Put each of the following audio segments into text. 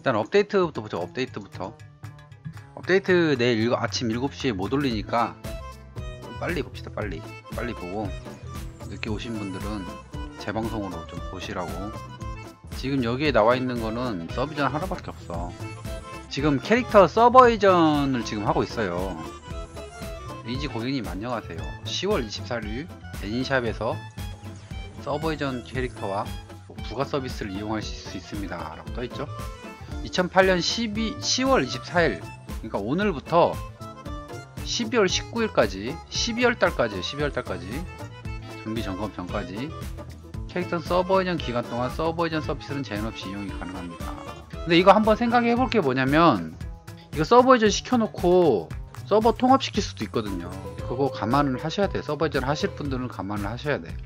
일단 업데이트부터 보죠 업데이트부터. 업데이트 내일 일- 아침 7시에 못 올리니까 빨리 봅시다 빨리. 빨리 보고 늦게 오신 분들은 재방송으로 좀 보시라고. 지금 여기에 나와 있는 거는 서비전 하나밖에 없어. 지금 캐릭터 서버 이전을 지금 하고 있어요. 리지 고객님 안녕하세요. 10월 24일 애니샵에서 서버 이전 캐릭터와 뭐 부가 서비스를 이용하실 수 있습니다. 라고 떠있죠 2008년 12, 10월 24일 그러니까 오늘부터 12월 19일까지 12월 달까지 12월 달까지 정비 점검 전까지 캐릭터 서버 이전 기간 동안 서버 이전 서비스는 제한 없이 이용이 가능합니다. 근데 이거 한번 생각해 볼 게 뭐냐면 이거 서버 이전 시켜놓고 서버 통합시킬 수도 있거든요. 그거 감안을 하셔야 돼. 서버 이전 하실 분들은 감안을 하셔야 돼.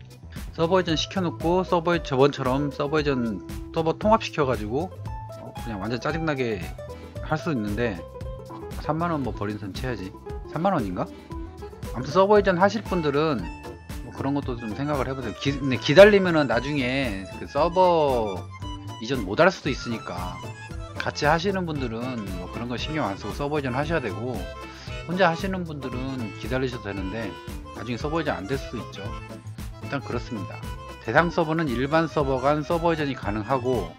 서버 이전 시켜놓고 서버 저번처럼 서버 이전 서버 통합시켜가지고 어, 그냥 완전 짜증나게 할 수 있는데 3만원 뭐 버린 선 쳐야지. 3만원인가? 아무튼 서버 이전 하실 분들은 뭐 그런 것도 좀 생각을 해보세요. 기, 근데 기다리면은 나중에 그 서버 이전 못 할 수도 있으니까 같이 하시는 분들은 뭐 그런 거 신경 안 쓰고 서버 이전 하셔야 되고 혼자 하시는 분들은 기다리셔도 되는데 나중에 서버 이전 안 될 수도 있죠. 일단 그렇습니다. 대상 서버는 일반 서버 간 서버 이전이 가능하고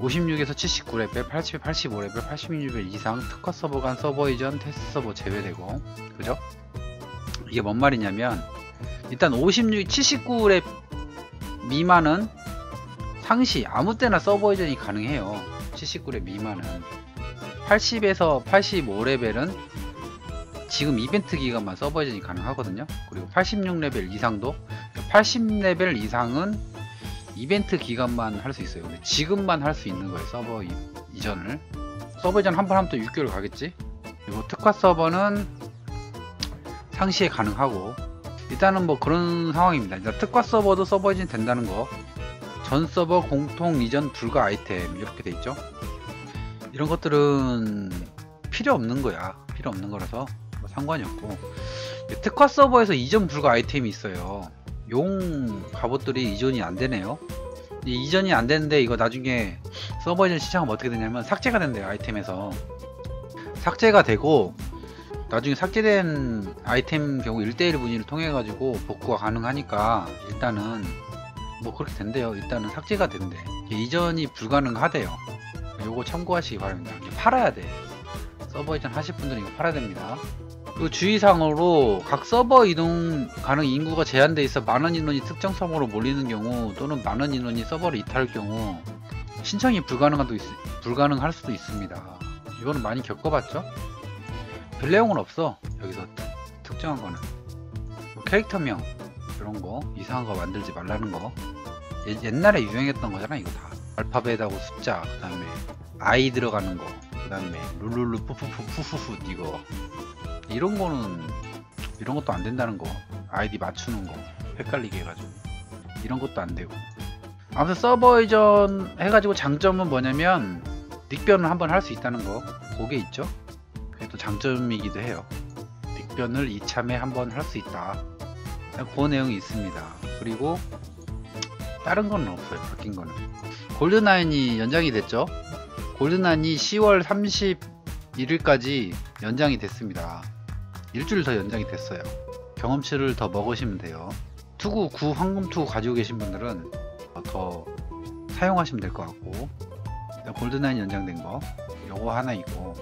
56에서 79레벨, 80에 85레벨, 86레벨 이상 특화 서버 간 서버 이전 테스트 서버 제외되고 그죠? 이게 뭔 말이냐면 일단 56, 79레 미만은 상시 아무 때나 서버 이전이 가능해요. 79레 미만은. 80에서 85레벨은 지금 이벤트 기간만 서버 이전이 가능하거든요. 그리고 86레벨 이상도. 80레벨 이상은 이벤트 기간만 할 수 있어요. 근데 지금만 할 수 있는 거예요. 서버 이, 이전을. 서버 이전 한 번 하면 또 6개월 가겠지? 그리고 특화 서버는 상시에 가능하고 일단은 뭐 그런 상황입니다. 일단 특화 서버도 서버 이전 된다는 거. 전 서버 공통 이전 불가 아이템 이렇게 돼 있죠. 이런 것들은 필요 없는 거야. 필요 없는 거라서 뭐 상관이 없고 특화 서버에서 이전 불가 아이템이 있어요. 용 갑옷들이 이전이 안 되네요. 이 이전이 안 되는데 이거 나중에 서버 이전 시청하면 어떻게 되냐면 삭제가 된대요 아이템에서. 삭제가 되고 나중에 삭제된 아이템 경우 1대1 문의를 통해 가지고 복구가 가능하니까 일단은 뭐 그렇게 된대요. 일단은 삭제가 된대. 이전이 불가능하대요. 요거 참고하시기 바랍니다. 팔아야 돼. 서버 이전 하실 분들은 이거 팔아야 됩니다 그 주의사항으로 각 서버 이동 가능 인구가 제한돼 있어 많은 인원이 특정 서버로 몰리는 경우 또는 많은 인원이 서버를 이탈할 경우 신청이 불가능한 도 불가능할 수도 있습니다. 이거는 많이 겪어봤죠? 별 내용은 없어. 여기서 특, 특정한 거는. 뭐 캐릭터명 이런 거 이상한 거 만들지 말라는 거. 예- 옛날에 유행했던 거잖아 이거 다. 알파벳하고 숫자 그 다음에 아이 들어가는 거그 다음에 룰룰루 푸푸푸 푸푸푸 이거 이런 거는 이런 것도 안 된다는 거. 아이디 맞추는 거. 헷갈리게 해가지고. 이런 것도 안 되고. 아무튼 서버 이전 해가지고 장점은 뭐냐면 닉변을 한번 할 수 있다는 거. 그게 있죠? 그게 또 장점이기도 해요. 닉변을 이참에 한번 할 수 있다. 그 내용이 있습니다. 그리고 다른 건 없어요. 바뀐 거는. 골드나인이 연장이 됐죠? 골드나인이 10월 31일까지 연장이 됐습니다 일주일 더 연장이 됐어요. 경험치를 더 먹으시면 돼요. 투구 9 황금 투구 가지고 계신 분들은 더 사용하시면 될 것 같고 골드나인 연장된 거 요거 하나 있고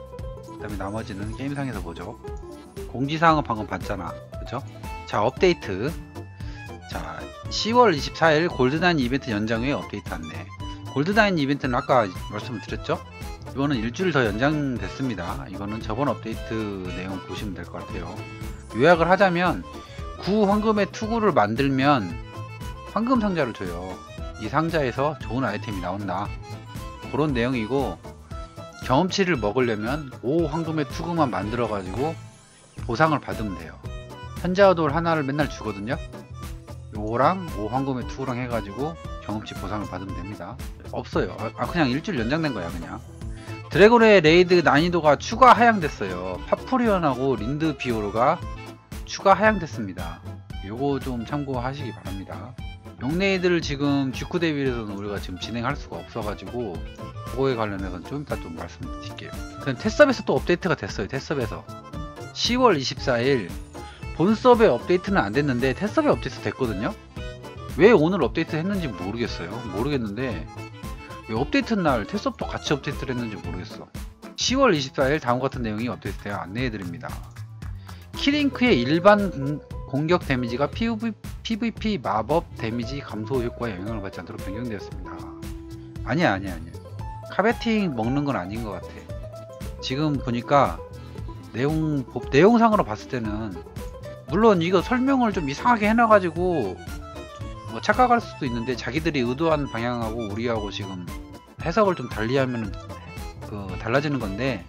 그 다음에 나머지는 게임상에서 보죠. 공지사항은 방금 봤잖아. 그죠? 자 업데이트 자 10월 24일 골드나인 이벤트 연장 후에 업데이트 안내 골드나인 이벤트는 아까 말씀을 드렸죠? 이거는 일주일 더 연장됐습니다. 이거는 저번 업데이트 내용 보시면 될 것 같아요. 요약을 하자면 9 황금의 투구를 만들면 황금 상자를 줘요. 이 상자에서 좋은 아이템이 나온다. 그런 내용이고 경험치를 먹으려면 5 황금의 투구만 만들어 가지고 보상을 받으면 돼요. 현자화돌 하나를 맨날 주거든요. 요거랑 5 황금의 투구랑 해가지고 경험치 보상을 받으면 됩니다. 없어요. 아 그냥 일주일 연장된 거야 그냥. 드래곤의 레이드 난이도가 추가 하향됐어요. 파프리언하고 린드 비오르가 추가 하향됐습니다. 요거 좀 참고하시기 바랍니다. 용레이드를 지금 G9 대비해서는 우리가 지금 진행할 수가 없어가지고 그거에 관련해서는 좀 이따 좀 말씀드릴게요. 그럼 테스업에서 또 업데이트가 됐어요. 테스업에서 10월 24일 본섭의 업데이트는 안 됐는데 테스업의 업데이트 됐거든요. 왜 오늘 업데이트 했는지 모르겠어요. 모르겠는데 왜 업데이트 날 테스업도 같이 업데이트를 했는지 모르겠어. 10월 24일 다음 같은 내용이 업데이트되어 안내해드립니다. 키링크의 일반 공- 공격 데미지가 PV, PVP 마법 데미지 감소 효과에 영향을 받지 않도록 변경되었습니다. 아니야 아니야 아니야. 카베팅 먹는 건 아닌 것 같아. 지금 보니까 내용 보- 내용상으로 봤을 때는 물론 이거 설명을 좀 이상하게 해놔가지고 뭐 착각할 수도 있는데 자기들이 의도한 방향하고 우리하고 지금 해석을 좀 달리하면 그 달라지는 건데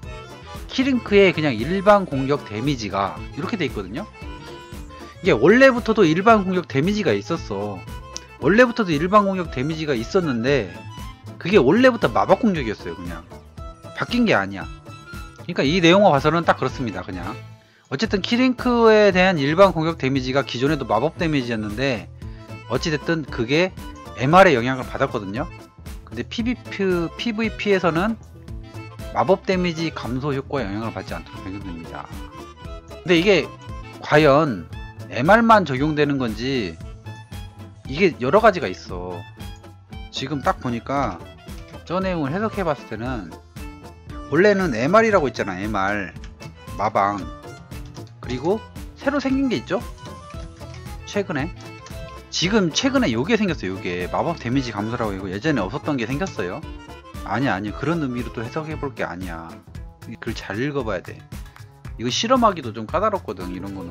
키링크의 그냥 일반 공격 데미지가 이렇게 돼 있거든요. 이게 원래부터도 일반 공격 데미지가 있었어. 원래부터도 일반 공격 데미지가 있었는데 그게 원래부터 마법 공격이었어요. 그냥 바뀐 게 아니야. 그러니까 이 내용을 봐서는 딱 그렇습니다. 그냥 어쨌든 키링크에 대한 일반 공격 데미지가 기존에도 마법 데미지였는데 어찌됐든 그게 MR의 영향을 받았거든요. 근데 PVP, PVP에서는 마법 데미지 감소 효과에 영향을 받지 않도록 변경됩니다. 근데 이게 과연 MR만 적용되는 건지 이게 여러 가지가 있어. 지금 딱 보니까 저 내용을 해석해 봤을 때는 원래는 MR이라고 있잖아. MR 마방 그리고 새로 생긴 게 있죠. 최근에 지금 최근에 요게 생겼어요. 요게 마법 데미지 감소라고 이거 예전에 없었던 게 생겼어요. 아니야 아니야 그런 의미로 또 해석해 볼 게 아니야. 글 잘 읽어봐야 돼. 이거 실험하기도 좀 까다롭거든 이런 거는.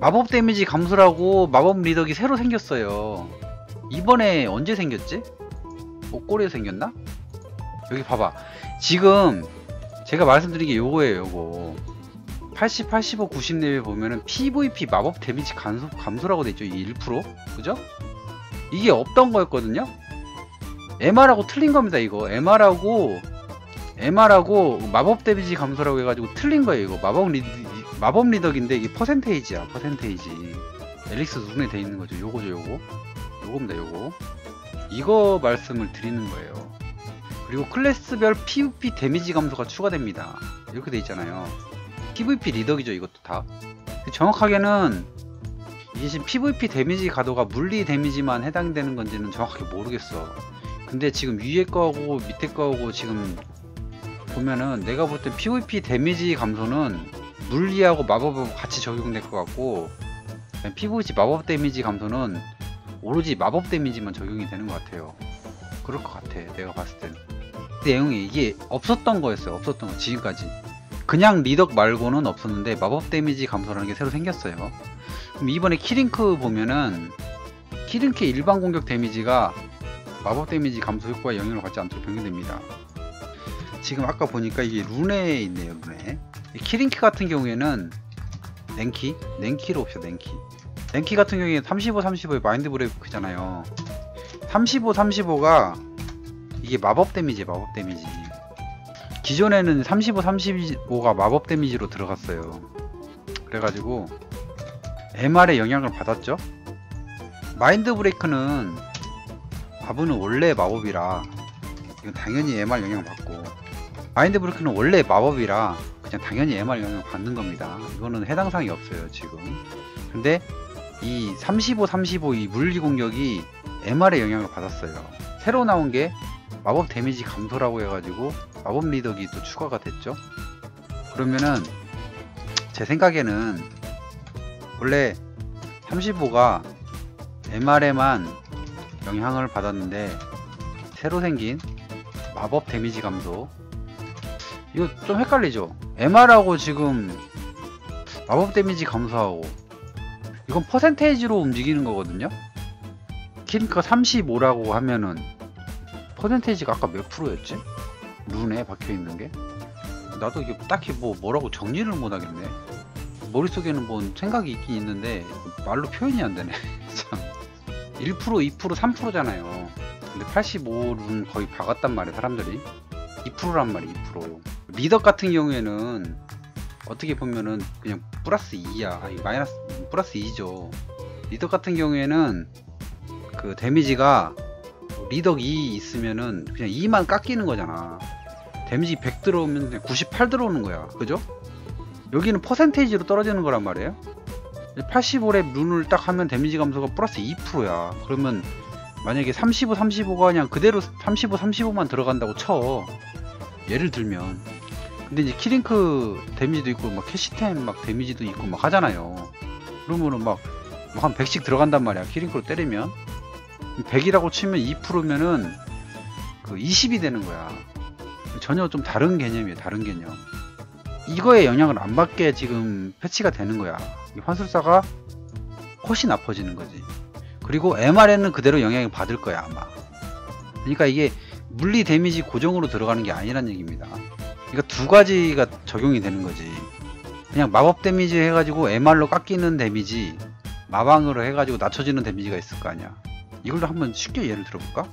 마법 데미지 감소라고 마법 리덕이 새로 생겼어요. 이번에 언제 생겼지? 목걸이에 생겼나? 여기 봐봐. 지금 제가 말씀드린 게 요거예요, 요거. 80, 85, 90 레벨 보면은 PVP 마법 데미지 감소, 감소라고 돼 있죠. 이 1%? 그죠? 이게 없던 거였거든요. MR하고 틀린 겁니다, 이거. MR하고 MR하고 마법 데미지 감소라고 해가지고 틀린 거예요, 이거. 마법 리 마법 리덕인데 이게 퍼센테이지야, 퍼센테이지. 엘릭스 눈에 돼 있는 거죠. 요거죠, 요거. 요겁니다, 요거. 이거 말씀을 드리는 거예요. 그리고 클래스별 PVP 데미지 감소가 추가됩니다. 이렇게 돼 있잖아요. PVP 리덕이죠, 이것도 다. 정확하게는 이게 PVP 데미지 가도가 물리 데미지만 해당되는 건지는 정확하게 모르겠어. 근데 지금 위에 거하고 밑에 거하고 지금 보면은 내가 볼 때 PVP 데미지 감소는 물리하고 마법하고 같이 적용될 것 같고 PVP 마법 데미지 감소는 오로지 마법 데미지만 적용이 되는 것 같아요. 그럴 것 같아. 내가 봤을 때는. 내용이 이게 없었던 거였어요. 없었던 거 지금까지. 그냥 리덕 말고는 없었는데 마법 데미지 감소라는 게 새로 생겼어요. 그럼 이번에 키링크 보면은 키링크의 일반 공격 데미지가 마법 데미지 감소 효과에 영향을 받지 않도록 변경됩니다. 지금 아까 보니까 이게 룬에 있네요. 룬에. 이 키링크 같은 경우에는 냉키? 냉키로 옵시다. 냉키. 냉키 같은 경우에 35, 35의 마인드 브레이크잖아요. 35, 35가 이게 마법 데미지, 마법 데미지. 기존에는 35, 35가 마법 데미지로 들어갔어요. 그래가지고 MR의 영향을 받았죠. 마인드 브레이크는 바브는 원래 마법이라 이건 당연히 MR 영향 받고 마인드 브레이크는 원래 마법이라 그냥 당연히 MR 영향 받는 겁니다. 이거는 해당 사항이 없어요 지금. 근데 이 35, 35 이 물리 공격이 MR의 영향을 받았어요. 새로 나온 게 마법 데미지 감소라고 해가지고 마법 리덕이 또 추가가 됐죠. 그러면은 제 생각에는 원래 35가 MR에만 영향을 받았는데 새로 생긴 마법 데미지 감소 이거 좀 헷갈리죠? MR하고 지금 마법 데미지 감소하고 이건 퍼센테이지로 움직이는 거거든요. 킹크가 35라고 하면은 퍼센테이지가 아까 몇 프로였지? 룬에 박혀 있는 게 나도 이게 딱히 뭐 뭐라고 정리를 못 하겠네. 머릿속에는 뭐 생각이 있긴 있는데 말로 표현이 안 되네. 참. 1% 2% 3%잖아요. 근데 85룬 거의 박았단 말이야 사람들이 2%란 말이야 2% 리덕 같은 경우에는 어떻게 보면은 그냥 플러스 2야 아니 마이너스 플러스 2죠 리덕 같은 경우에는 그 데미지가 리덕 2 있으면은 그냥 2만 깎이는 거잖아. 데미지 100 들어오면 그냥 98 들어오는 거야. 그죠? 여기는 퍼센테이지로 떨어지는 거란 말이에요. 85렙 룬을 딱 하면 데미지 감소가 플러스 2%야. 그러면 만약에 35, 35가 그냥 그대로 35, 35만 들어간다고 쳐. 예를 들면. 근데 이제 키링크 데미지도 있고 막 캐시템 막 데미지도 있고 막 하잖아요. 그러면은 막 한 100씩 들어간단 말이야. 키링크로 때리면. 100이라고 치면 2%면은 그 20이 되는 거야. 전혀 좀 다른 개념이에요. 다른 개념. 이거에 영향을 안 받게 지금 패치가 되는 거야. 이 환술사가 훨씬 아파지는 거지. 그리고 MR에는 그대로 영향을 받을 거야 아마. 그러니까 이게 물리 데미지 고정으로 들어가는 게 아니란 얘기입니다. 그러니까 두 가지가 적용이 되는 거지. 그냥 마법 데미지 해가지고 MR로 깎이는 데미지, 마방으로 해가지고 낮춰지는 데미지가 있을 거 아니야. 이걸로 한번 쉽게 예를 들어볼까?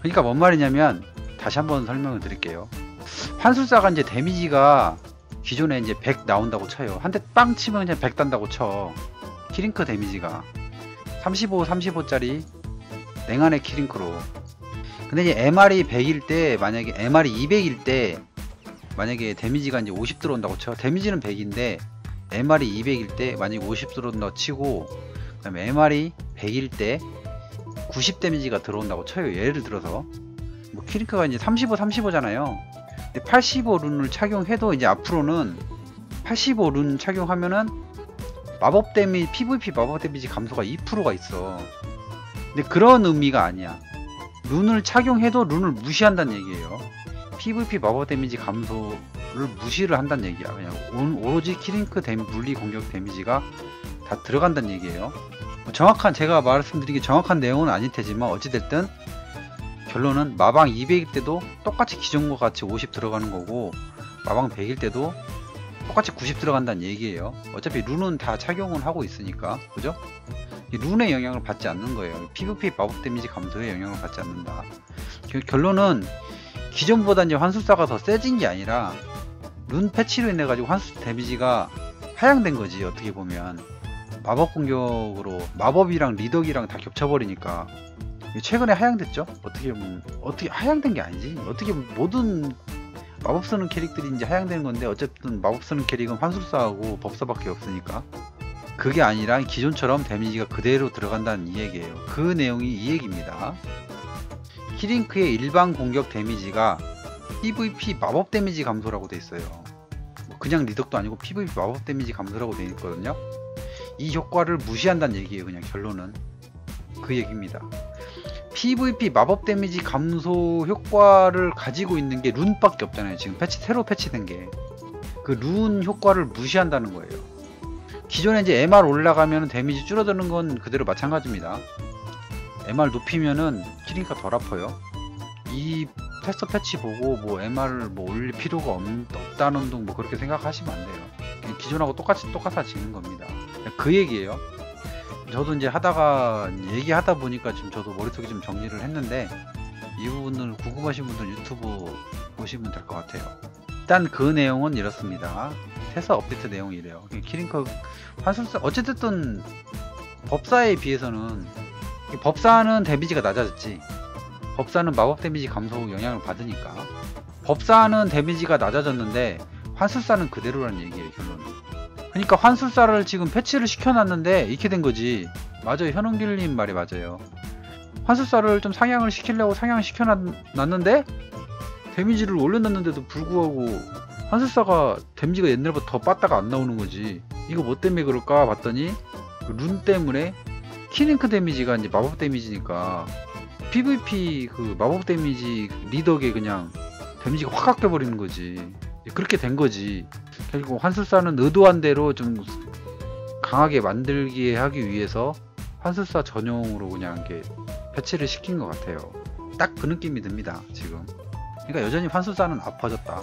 그러니까 뭔 말이냐면 다시 한번 설명을 드릴게요. 환술사가 이제 데미지가 기존에 이제 100 나온다고 쳐요. 한 대 빵 치면 그냥 100 단다고 쳐. 키링크 데미지가 35, 35짜리 냉안의 키링크로. 근데 이제 MR이 100일 때 만약에 MR이 200일 때 만약에 데미지가 이제 50 들어온다고 쳐. 데미지는 100인데 MR이 200일 때 만약에 50 들어온다 치고 그다음에 MR이 100일 때 90 데미지가 들어온다고 쳐요. 예를 들어서 뭐 키링크가 이제 35, 35잖아요. 근데 85 룬을 착용해도 이제 앞으로는 85 룬 착용하면은 마법 데미지 PVP 마법 데미지 감소가 2%가 있어. 근데 그런 의미가 아니야. 룬을 착용해도 룬을 무시한다는 얘기예요. PVP 마법 데미지 감소를 무시를 한다는 얘기야. 그냥 오- 오로지 키링크 데 물리 공격 데미지가 다 들어간다는 얘기예요. 뭐 정확한 제가 말씀드린 게 정확한 내용은 아닐 테지만 어찌됐든 결론은 마방 200일 때도 똑같이 기존과 같이 50 들어가는 거고 마방 100일 때도 똑같이 90 들어간다는 얘기예요. 어차피 룬은 다 착용을 하고 있으니까 그죠? 이 룬의 영향을 받지 않는 거예요. PVP 마법 데미지 감소에 영향을 받지 않는다. 겨- 결론은 기존보다 이제 환술사가 더 세진 게 아니라 룬 패치로 인해 가지고 환술 데미지가 하향된 거지 어떻게 보면 마법 공격으로 마법이랑 리덕이랑 다 겹쳐버리니까 최근에 하향됐죠? 어떻게 보면 어떻게 하향된 게 아니지? 어떻게 모든 마법 쓰는 캐릭들이 이제 하향되는 건데 어쨌든 마법 쓰는 캐릭은 환술사하고 법사밖에 없으니까 그게 아니라 기존처럼 데미지가 그대로 들어간다는 이 얘기예요. 그 내용이 이 얘기입니다. 키링크의 일반 공격 데미지가 PVP 마법 데미지 감소라고 돼 있어요. 뭐 그냥 리덕도 아니고 PVP 마법 데미지 감소라고 돼 있거든요. 이 효과를 무시한다는 얘기예요. 그냥 결론은 그 얘기입니다. PVP 마법 데미지 감소 효과를 가지고 있는 게 룬밖에 없잖아요. 지금 패치 새로 패치된 게 그 룬 효과를 무시한다는 거예요. 기존에 이제 MR 올라가면 데미지 줄어드는 건 그대로 마찬가지입니다. MR 높이면은 키링크가 덜 아파요. 이 테스트 패치 보고 뭐 MR을 뭐 올릴 필요가 없, 없다는 둥 뭐 그렇게 생각하시면 안 돼요. 기존하고 똑같이 똑같아지는 겁니다. 그 얘기예요. 저도 이제 하다가 얘기하다 보니까 지금 저도 머릿속에 좀 정리를 했는데 이 부분을 궁금하신 분들 유튜브 보시면 될 것 같아요. 일단 그 내용은 이렇습니다. 테스 업데이트 내용이 이래요. 키링크 환술사 어쨌든 법사에 비해서는 이 법사는 데미지가 낮아졌지. 법사는 마법 데미지 감소 영향을 받으니까. 법사는 데미지가 낮아졌는데 환술사는 그대로라는 얘기예요. 그러니까 환술사를 지금 패치를 시켜놨는데 이렇게 된 거지. 맞아요 현웅길님 말이 맞아요. 환술사를 좀 상향을 시키려고 상향을 시켜놨는데 데미지를 올려놨는데도 불구하고 환술사가 데미지가 옛날보다 더 빠따가 안 나오는 거지. 이거 뭐 때문에 그럴까 봤더니 그룬 때문에 키링크 데미지가 이제 마법 데미지니까 PVP 그 마법 데미지 리덕에 그냥 데미지가 확 깎여 버리는 거지. 그렇게 된 거지. 결국 환술사는 의도한 대로 좀 강하게 만들게 하기 위해서 환술사 전용으로 그냥 이렇게 패치를 시킨 것 같아요. 딱 그 느낌이 듭니다. 지금. 그러니까 여전히 환술사는 아파졌다.